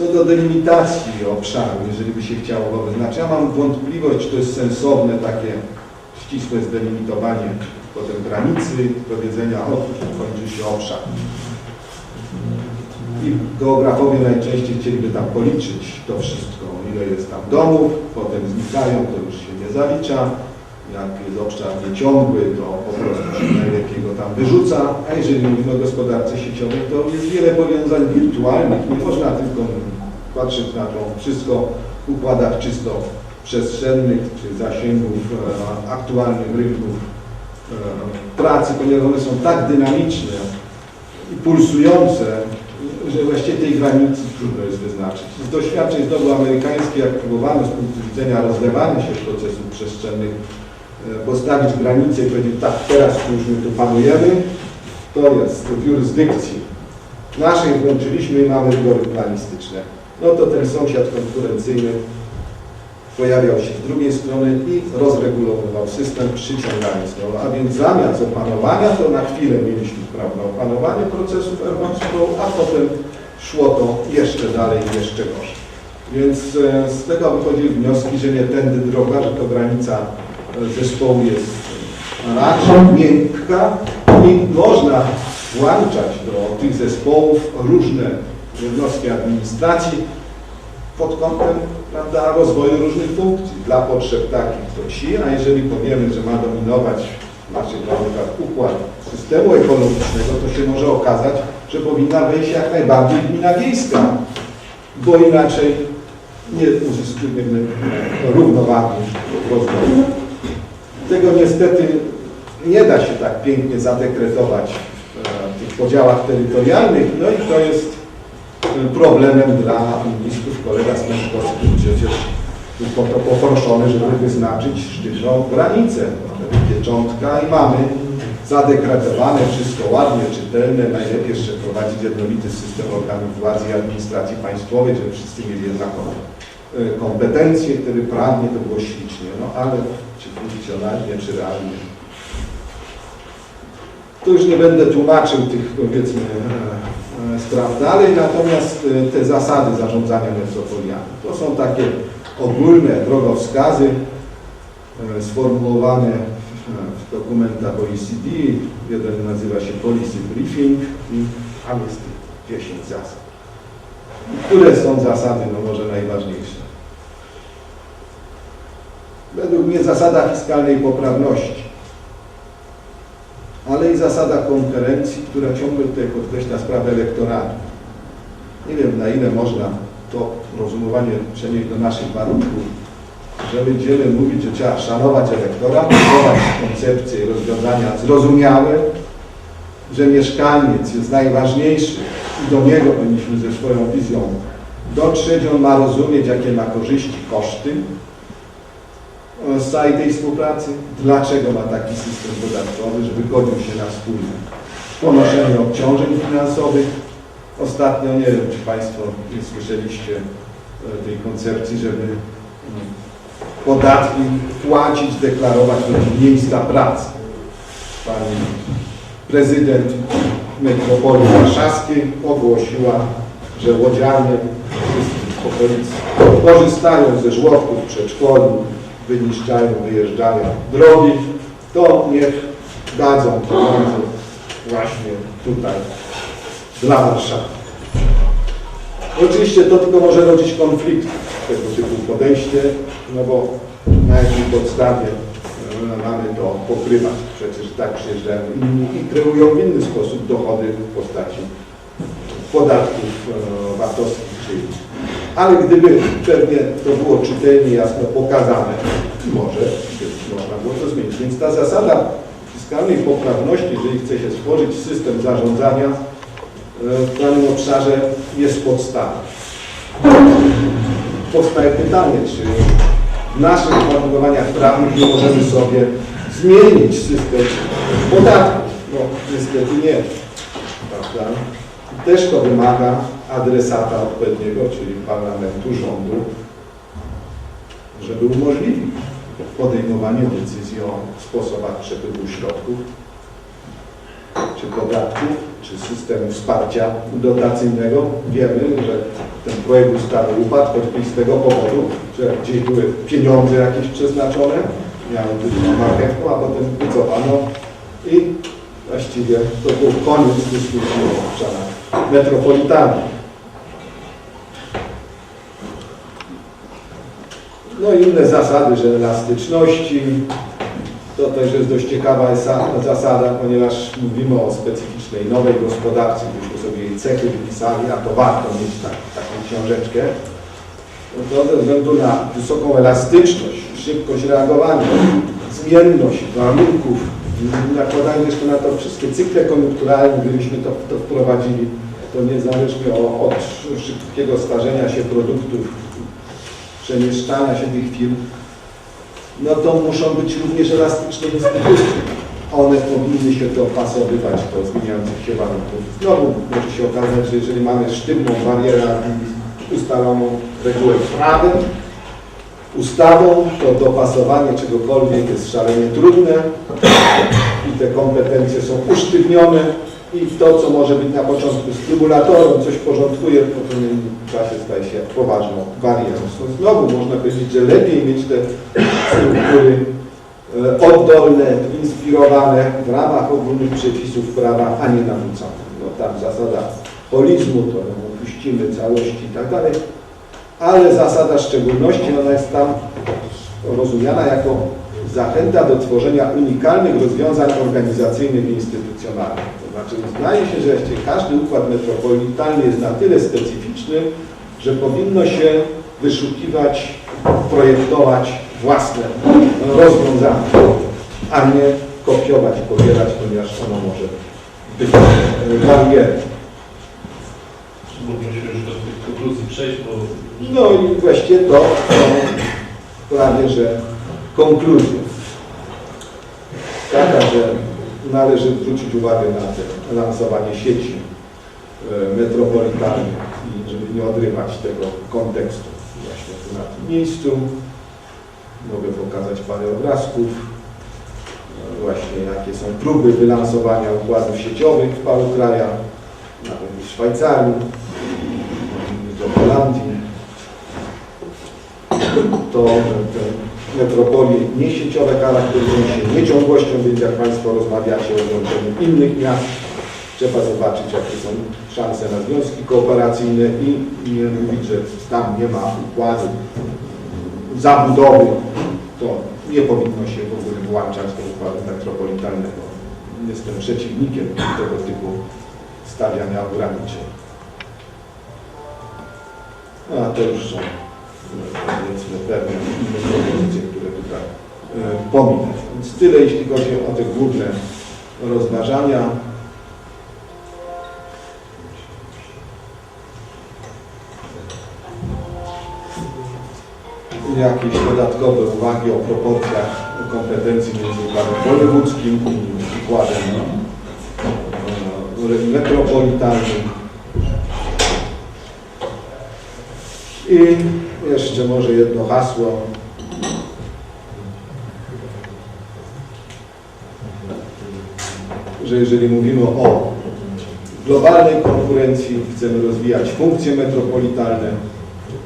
Co do delimitacji obszaru, jeżeli by się chciało go wyznaczyć, ja mam wątpliwość, czy to jest sensowne takie ścisłe zdelimitowanie potem granicy, powiedzenia, o kończy się obszar. I geografowie najczęściej chcieliby tam policzyć to wszystko, ile jest tam domów, potem znikają, to już się nie zalicza. Jak jest obszar nieciągły, to po prostu się najlepiej go tam wyrzuca. A jeżeli mówimy o gospodarce sieciowej, to jest wiele powiązań wirtualnych. Nie można tylko patrzeć na to wszystko układach czysto przestrzennych czy zasięgów e, aktualnych rynków e, pracy, ponieważ one są tak dynamiczne i pulsujące, że właściwie tej granicy trudno jest wyznaczyć. Z doświadczeń znowu amerykańskich, jak próbowano z punktu widzenia rozlewania się procesów przestrzennych postawić granicę i powiedzieć, tak, teraz już my tu panujemy, to jest w jurysdykcji naszej włączyliśmy i mamy wybory planistyczne. No to ten sąsiad konkurencyjny pojawiał się z drugiej strony i rozregulowywał system przyciągając go. A więc zamiast opanowania, to na chwilę mieliśmy prawda, opanowanie procesów Erwachsprow, a potem szło to jeszcze dalej, jeszcze gorzej. Więc e, z tego wychodziły wnioski, że nie tędy droga, że to granica e, zespołu jest raczej miękka i można włączać do tych zespołów różne jednostki administracji pod kątem prawda, rozwoju różnych funkcji dla potrzeb takich to ci, a jeżeli powiemy, że ma dominować w naszych warunkach układ systemu ekologicznego, to się może okazać, że powinna wejść jak najbardziej gmina wiejska, bo inaczej nie uzyskujemy równowagi rozwoju. Tego niestety nie da się tak pięknie zadekretować w tych podziałach terytorialnych, no i to jest problemem dla ministrów. Kolega Smętkowski przecież był po to poproszony, żeby wyznaczyć sztywną granicę, wtedy pieczątka i mamy zadekretowane, wszystko ładnie, czytelne, najlepiej jeszcze prowadzić jednolity system organów władzy i administracji państwowej, żeby wszyscy mieli jednaką e, kompetencje, wtedy prawnie to było ślicznie, no ale czy funkcjonalnie, czy realnie. Tu już nie będę tłumaczył tych powiedzmy e, e, spraw dalej, natomiast e, te zasady zarządzania metropoliami to są takie ogólne drogowskazy sformułowane w dokumentach OECD. Jeden nazywa się Policy Briefing i tam jest tych 10 zasad. Które są zasady, no może najważniejsze? Według mnie zasada fiskalnej poprawności ale i zasada konkurencji, która ciągle tutaj podkreśla sprawę elektoratu. Nie wiem, na ile można to rozumowanie przenieść do naszych warunków, że będziemy mówić, że trzeba szanować elektorat, budować koncepcje i rozwiązania zrozumiałe, że mieszkaniec jest najważniejszy i do niego powinniśmy ze swoją wizją dotrzeć. On ma rozumieć, jakie ma korzyści, koszty, z całej tej współpracy, dlaczego ma taki system podatkowy, żeby godził się na wspólne ponoszenie obciążeń finansowych. Ostatnio, nie wiem, czy Państwo nie słyszeliście e, tej koncepcji, żeby mm, podatki płacić, deklarować w miejsca pracy. Pani prezydent metropolii warszawskiej ogłosiła, że łodzianie w okolicy korzystają ze żłobków, przedszkoli, wyniszczają, wyjeżdżają drogi, to niech dadzą pieniądze właśnie tutaj dla Warszawy. Oczywiście to tylko może rodzić konflikt tego typu podejście, no bo na jakiej podstawie e, mamy to pokrywać. Przecież tak przyjeżdżają inni i kreują w inny sposób dochody w postaci podatków VAT-owskich czy innych. Ale gdyby pewnie to było czytelnie, jasno pokazane, może można było to zmienić. Więc ta zasada fiskalnej poprawności, jeżeli chce się stworzyć system zarządzania e, w danym obszarze jest podstawą. Powstaje pytanie, czy w naszych uwarunkowaniach prawnych nie możemy sobie zmienić system podatków. No niestety nie. Prawda? Też to wymaga adresata odpowiedniego, czyli parlamentu, rządu, żeby umożliwić podejmowanie decyzji o sposobach przepływu środków, czy podatków, czy systemu wsparcia dotacyjnego. Wiemy, że ten projekt ustawy upadł choćby z tego powodu, że gdzieś były pieniądze jakieś przeznaczone, miały być na marchewką, a potem wycofano i właściwie to był koniec dyskusji o obszarach metropolitalnych. No i inne zasady, że elastyczności. To też jest dość ciekawa zasada, ponieważ mówimy o specyficznej nowej gospodarce, byśmy sobie jej cechy wypisali, a to warto mieć tak, taką książeczkę. No to ze względu na wysoką elastyczność, szybkość reagowania, zmienność warunków, nakładając jeszcze na to wszystkie cykle koniunkturalne, gdybyśmy to, to wprowadzili, to niezależnie od szybkiego starzenia się produktów, przemieszczania się tych firm, no to muszą być również elastyczne instytucje. One powinny się dopasowywać do zmieniających się warunków. Znowu może się okazać, że jeżeli mamy sztywną barierę ustaloną regułę prawem, ustawą, to dopasowanie czegokolwiek jest szalenie trudne te kompetencje są usztywnione i to, co może być na początku stymulatorem, coś porządkuje, w pewnym czasie staje się poważną barierą. Znowu można powiedzieć, że lepiej mieć te struktury e, oddolne, inspirowane w ramach ogólnych przepisów prawa, a nie narzucane. No tam zasada holizmu, to opuścimy, całości i tak dalej, ale zasada szczególności, ona jest tam rozumiana jako zachęta do tworzenia unikalnych rozwiązań organizacyjnych i instytucjonalnych. To znaczy uznaje się, że każdy układ metropolitalny jest na tyle specyficzny, że powinno się wyszukiwać, projektować własne rozwiązania, a nie kopiować, pobierać, ponieważ ono może być barierą. Musimy już do tych konkluzji przejść, bo No i właściwie to są prawie, że konkluzja. Taka, że należy zwrócić uwagę na lansowanie sieci e, metropolitalnych i żeby nie odrywać tego kontekstu właśnie tu na tym miejscu. Mogę pokazać parę obrazków. e, Właśnie jakie są próby wylansowania układów sieciowych w paru krajach, nawet w Szwajcarii, do Holandii to te metropolie niesieciowe charakteryzują się nieciągłością, więc jak Państwo rozmawiacie o łączeniu innych miast, trzeba zobaczyć, jakie są szanse na związki kooperacyjne i nie mówić, że tam nie ma układu zabudowy, to nie powinno się w ogóle włączać do układu metropolitalnego. Jestem przeciwnikiem tego typu stawiania ograniczeń. No, a to już są no, powiedzmy pewne inne propozycje, które tutaj e, pominę. Więc tyle jeśli chodzi o te główne rozważania. Jakieś dodatkowe uwagi o proporcjach kompetencji między układem wojewódzkim i układem e, metropolitalnym. I jeszcze może jedno hasło. Że jeżeli mówimy o globalnej konkurencji, chcemy rozwijać funkcje metropolitalne,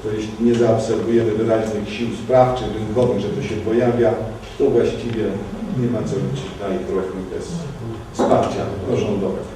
to jeśli nie zaobserwujemy wyraźnych sił sprawczych, rynkowych, że to się pojawia, to właściwie nie ma co liczyć na ich bez wsparcia rządowego.